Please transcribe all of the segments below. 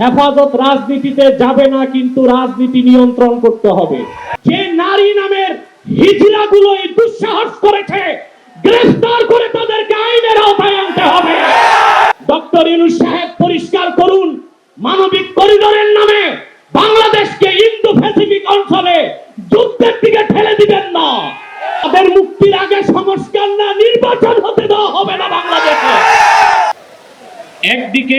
হেফাজত রাজনীতিতে যাবে না, কিন্তু রাজনীতি নিয়ন্ত্রণ করতে হবে। যে নারী নামের হিজড়াগুলো এই দুঃসাহস করেছে, গ্রেফতার করে তাদেরকে আইনের আওতায় আনতে হবে। ডক্টর ইউনুস সাহেব পরিষ্কার করুন, মানবিক করিডোরের নামে বাংলাদেশকে ইন্দো প্যাসিফিক অঞ্চলে যুদ্ধের দিকে ঠেলে দিবেন না। তাদের মুক্তির আগে সংস্কার না, নির্বাচন হতে দেওয়া হবে না বাংলাদেশে। একদিকে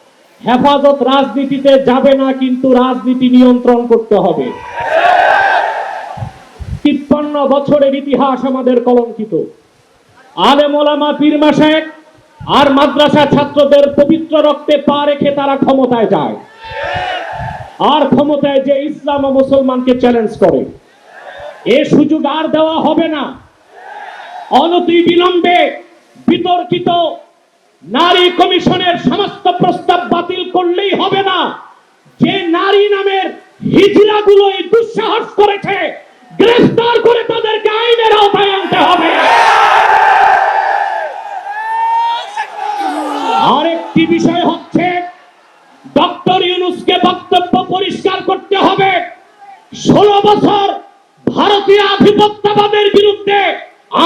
হেফাজত রাজনীতিতে যাবে না, কিন্তু রাজনীতি নিয়ন্ত্রণ করতে হবে। তিপ্পান্ন বছরের ইতিহাস আমাদের কলঙ্কিত। আলেম ওলামা পীর মাসেক আর মাদ্রাসা ছাত্রদের পবিত্র রক্তে পা রেখে তারা ক্ষমতায় যায়। আর ক্ষমতায় যে ইসলাম ও মুসলমানকে চ্যালেঞ্জ করে। এ সুযোগ আর দেওয়া হবে না। অনতি বিলম্বে বিতর্কিত নারী কমিশনের সমস্ত প্রস্তাব ষোলো বছর ভারতীয় আধিপত্যবাদের বিরুদ্ধে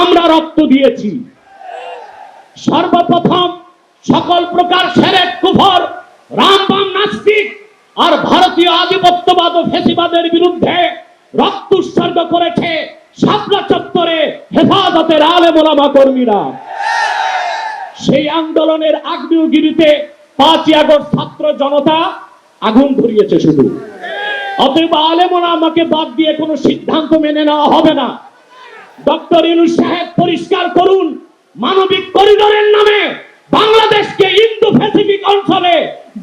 আমরা রক্ত দিয়েছি। সর্বপ্রথম সকল প্রকার সেরেক রামবাম, নাস্তিক আর ভারতীয় আধিপত্যবাদ ও ফেসিবাদের বিরুদ্ধে রক্ত উৎসর্গ করেছে শাপলা চত্বরে হেফাজতের আলেমোলামা কর্মীরা। সেই আন্দোলনের আগ্নেয়গিরিতে পাঁচই আগস্ট ছাত্র জনতা আগুন ধরিয়েছে শুধু। অতএব আলেমোলা আমাকে বাদ দিয়ে কোনো সিদ্ধান্ত মেনে নেওয়া হবে না। ডক্টর ইউনুস সাহেব, পরিষ্কার করুন, মানবিক করিডোরের নামে বাংলাদেশকে ইন্দো প্যাসিফিক অঞ্চলে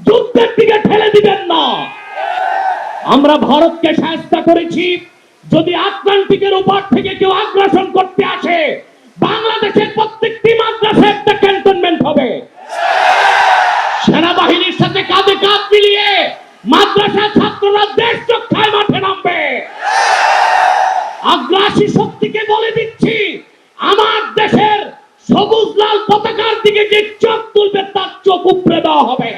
যুদ্ধের দিকে ঠেলে দিবেন না। আমরা ভারতকে সাহায্য করেছি। যদি আটলান্টিকের উপর থেকে কেউ আগ্রাসন করতে আসে, বাংলাদেশের প্রত্যেকটি মাদ্রাসা একটা ক্যান্টনমেন্ট হবে। সেনাবাহিনীর সাথে কাঁধে কাঁধ মিলিয়ে মাদ্রাসা ছাত্ররা দেশ রক্ষায় মাঠে নামবে। আগ্রাসী শক্তিকে বলে দিচ্ছি, আমার দেশের সবুজ লাল পতাকার দিকে যে চোখ তুলবে, তার চোখ উপড়ে দেওয়া হবে।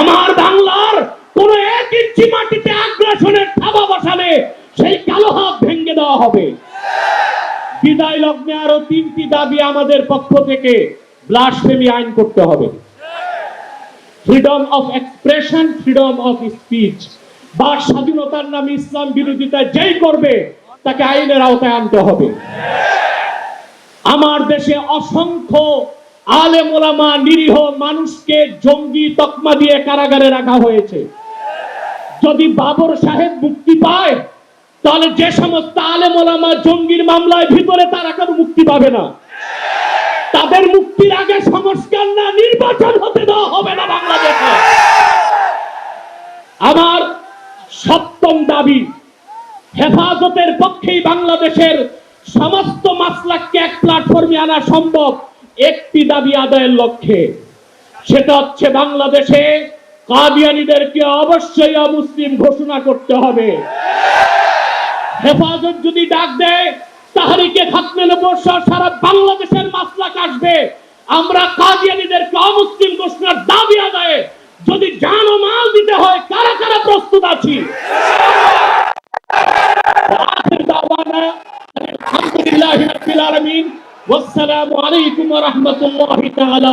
আমার বাংলার কোন এক ইঞ্চি মাটিতে আগ্রাসনের থাবা বসালে সেই কালো হাত ভেঙে দেওয়া হবে। বিদায় লগ্নে আরও তিনটি দাবি আমাদের পক্ষ থেকে ব্লাসফেমি আইন করতে হবে। Freedom of expression freedom of speech বা স্বাধীনতার নামে ইসলাম বিরোধিতা যেই করবে, তাকে আইনের আওতায় আনতে হবে। আমার দেশে অসংখ্য আলেম ওলামা নিরীহ মানুষকে জঙ্গি তকমা দিয়ে কারাগারে রাখা হয়েছে। যদি বাবর সাহেব মুক্তি পায়, তাহলে যে সমস্ত আলেম ওলামা জঙ্গির মামলায় ভিতরে তারা কেন মুক্তি পাবে না। তাদের মুক্তির আগে সংস্কার না, নির্বাচন হতে দেওয়া হবে না বাংলাদেশে। আমার সপ্তম দাবি, হেফাজতের পক্ষেই বাংলাদেশের সমস্ত মাসলাককে এক প্ল্যাটফর্মে আনা সম্ভব, একটি দাবি আদায়ের লক্ষ্যে। সেটা হচ্ছে বাংলাদেশে কাদিয়ানিদেরকে অবশ্যই অমুসলিম ঘোষণা করতে হবে। হেফাজত যদি ডাক দেয় তাহারিকে খাতমে নবসর সারা বাংলাদেশের আসবে আমরা কাদিয়ানিদেরকে অমুসলিম ঘোষণার দাবি আদায়ে যদি জান ও মাল দিতে হয়, কারা কারা প্রস্তুত আছি? আলহামদুলিল্লাহ আলমিন, ওয়াসসালামু আলাইকুম ওয়া রাহমাতুল্লাহি তাআলা